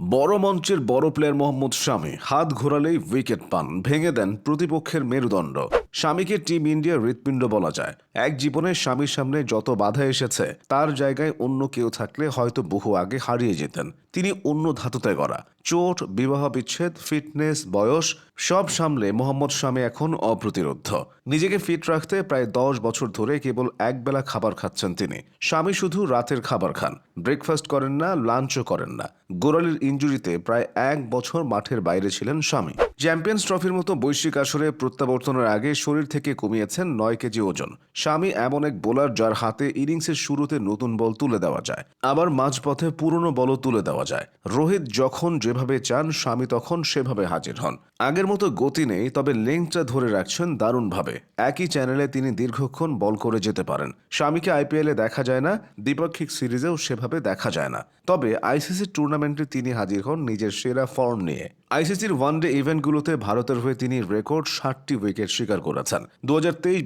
বড় মঞ্চের বড় প্লেয়ার মোহাম্মদ শামি হাত ঘোরালেই উইকেট পান ভেঙে দেন প্রতিপক্ষের মেরুদণ্ড। স্বামীকে টিম ইন্ডিয়ার হৃৎপিণ্ড বলা যায়। এক জীবনে স্বামীর সামনে যত বাধা এসেছে, তার জায়গায় অন্য কেউ থাকলে হয়তো বহু আগে হারিয়ে যেতেন। তিনি অন্য ধাতুতে গড়া। চোট, বিবাহ বিচ্ছেদ, ফিটনেস, বয়স, সব সামলে মোহাম্মদ স্বামী এখন অপ্রতিরোধ নিজেকে ফিট রাখতে প্রায় দশ বছর ধরে কেবল একবেলা খাবার খাচ্ছেন তিনি। স্বামী শুধু রাতের খাবার খান। ব্রেকফাস্ট করেন না, লাঞ্চও করেন না। গোড়ালির ইঞ্জুরিতে প্রায় এক বছর মাঠের বাইরে ছিলেন স্বামী। চ্যাম্পিয়ন্স ট্রফির মতো বৈশ্বিক আসরে প্রত্যাবর্তনের আগে শরীর থেকে কমিয়েছেন নয় কেজি ওজন। স্বামী এমন এক বোলার যার হাতে ইনিংসের শুরুতে নতুন বল তুলে দেওয়া যায়, আবার মাঝপথে পুরনো বলও তুলে দেওয়া যায়। রোহিত যখন যেভাবে চান, স্বামী তখন সেভাবে হাজির হন। আগের মতো গতি নেই, তবে লেংটা ধরে রাখছেন দারুণভাবে। একই চ্যানেলে তিনি দীর্ঘক্ষণ বল করে যেতে পারেন। স্বামীকে আইপিএলে দেখা যায় না, দ্বিপাক্ষিক সিরিজেও সেভাবে দেখা যায় না। তবে আইসিসি টুর্নামেন্টে তিনি হাজির হন নিজের সেরা ফর্ম নিয়ে। আইসিসির ওয়ানডে ইভেন্টগুলোতে ভারতের হয়ে তিনি রেকর্ড ষাটটি উইকেট শিকার করেছেন। দু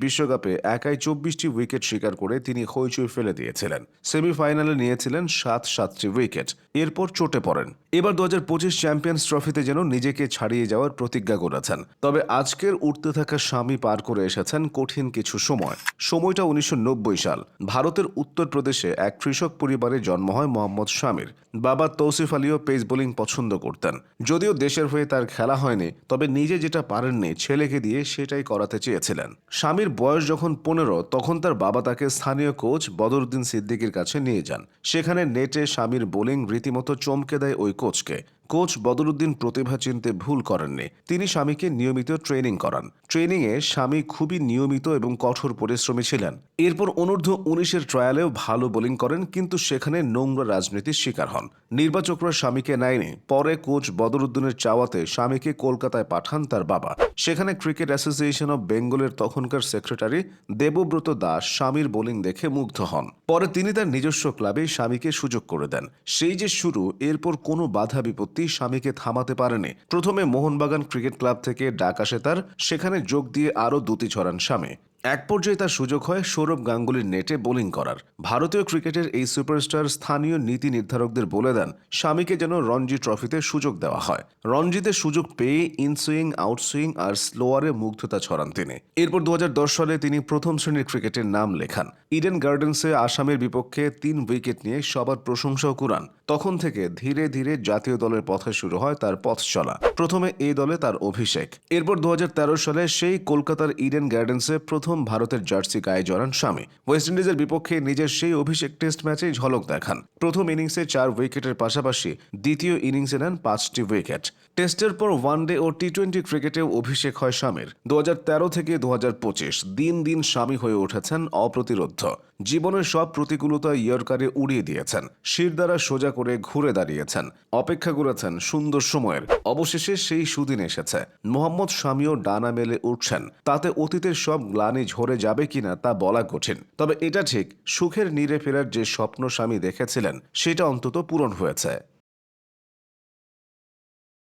বিশ্বকাপে একাই চব্বিশটি উইকেট শিকার করে তিনি হইচই ফেলে দিয়েছিলেন। সেমিফাইনালে নিয়েছিলেন সাত সাতটি উইকেট। এরপর চটে পড়েন। এবার দু হাজার পঁচিশ চ্যাম্পিয়ন্স ট্রফিতে যেন নিজেকে ছাড়িয়ে যাওয়ার প্রতিজ্ঞা করেছেন। তবে আজকের উঠতে থাকা স্বামী পার করে এসেছেন কঠিন কিছু সময়। সময়টা উনিশশো সাল। ভারতের উত্তরপ্রদেশে এক কৃষক পরিবারে জন্ম হয় মোহাম্মদ শামির। বাবা তৌসিফ আলীও পেস বোলিং পছন্দ করতেন। যদিও দেশের হয়ে তার খেলা হয়নি, তবে নিজে যেটা পারেননি ছেলেকে দিয়ে সেটাই করাতে চেয়েছিলেন। স্বামীর বয়স যখন পনেরো, তখন তার বাবা তাকে স্থানীয় কোচ বদরুদ্দিন সিদ্দিকির কাছে নিয়ে যান। সেখানে নেটে স্বামীর বোলিং রীতিমতো চমকে দেয় ওই কোচকে। কোচ বদরুদ্দিন প্রতিভা চিনতে ভুল করেননি। তিনি স্বামীকে নিয়মিত ট্রেনিং করান। ট্রেনিংয়ে স্বামী খুবই নিয়মিত এবং কঠোর পরিশ্রমী ছিলেন। এরপর অনূর্ধ্ব উনিশের ট্রায়ালেও ভালো বোলিং করেন, কিন্তু সেখানে নোংরা রাজনীতির শিকার হন। নির্বাচকরা স্বামীকে নেয়নি। পরে কোচ বদরুদ্দিনের চাওয়াতে স্বামীকে কলকাতায় পাঠান তার বাবা। সেখানে ক্রিকেট অ্যাসোসিয়েশন অব বেঙ্গলের তখনকার সেক্রেটারি দেবব্রত দাস স্বামীর বোলিং দেখে মুগ্ধ হন। পরে তিনি তার নিজস্ব ক্লাবে স্বামীকে সুযোগ করে দেন। সেই যে শুরু, এরপর কোনো বাধা বিপত্তি স্বামীকে থামাতে পারেনি। প্রথমে মোহনবাগান ক্রিকেট ক্লাব থেকে ডাক আসে তার, সেখানে যোগ দিয়ে আরও দুটি ছড়ান স্বামী। এক পর্যায়ে তার সুযোগ হয় সৌরভ গাঙ্গুলির নেটে বোলিং করার। ভারতীয় ক্রিকেটের এই সুপারস্টার স্থানীয় নীতি নির্ধারকদের বলে দেন, স্বামীকে যেন রঞ্জি ট্রফিতে সুযোগ দেওয়া হয়। রঞ্জিতে সুযোগ পেয়ে ইনসুইং আউটসুইং আর স্লোয়ারে মুগ্ধতা ছড়ান তিনি। এরপর দু হাজার দশ সালে তিনি প্রথম শ্রেণির ক্রিকেটের নাম লেখান। ইডেন গার্ডেন্সে আসামের বিপক্ষে তিন উইকেট নিয়ে সবার প্রশংসাও কুড়ান। তখন থেকে ধীরে ধীরে জাতীয় দলের পথে শুরু হয় তার পথ চলা। প্রথমে এই দলে তার অভিষেক। এরপর দু সালে সেই কলকাতার ইডেন গার্ডেন্সে প্রথম ভারতের জার্সি গায়ে জড়ান স্বামী। ওয়েস্ট ইন্ডিজের বিপক্ষে নিজের সেই অভিষেক টেস্ট ম্যাচেই ঝলক দেখান। প্রথম ইনিংসে চার উইকেটের পাশাপাশি দ্বিতীয় ইনিংসে নেন পাঁচটি উইকেট। টেস্টের পর ওয়ানডে ও টি টোয়েন্টি ক্রিকেটেও অভিষেক হয় স্বামীর। দু হাজার তেরো থেকে দু হাজার পঁচিশ দিন দিন স্বামী হয়ে উঠেছেন অপ্রতিরোধ জীবনের সব প্রতিকূলতা ইয়র্কারে উড়িয়ে দিয়েছেন। শির দ্বারা সোজা করে ঘুরে দাঁড়িয়েছেন। অপেক্ষা করেছেন সুন্দর সময়ের। অবশেষে সেই সুদিন এসেছে। মোহাম্মদ স্বামীও ডানা মেলে উঠছেন। তাতে অতীতের সব গ্লানি ঝরে যাবে কিনা তা বলা কঠিন। তবে এটা ঠিক, সুখের নিরে ফেরার যে স্বপ্ন স্বামী দেখেছিলেন, সেটা অন্তত পূরণ হয়েছে।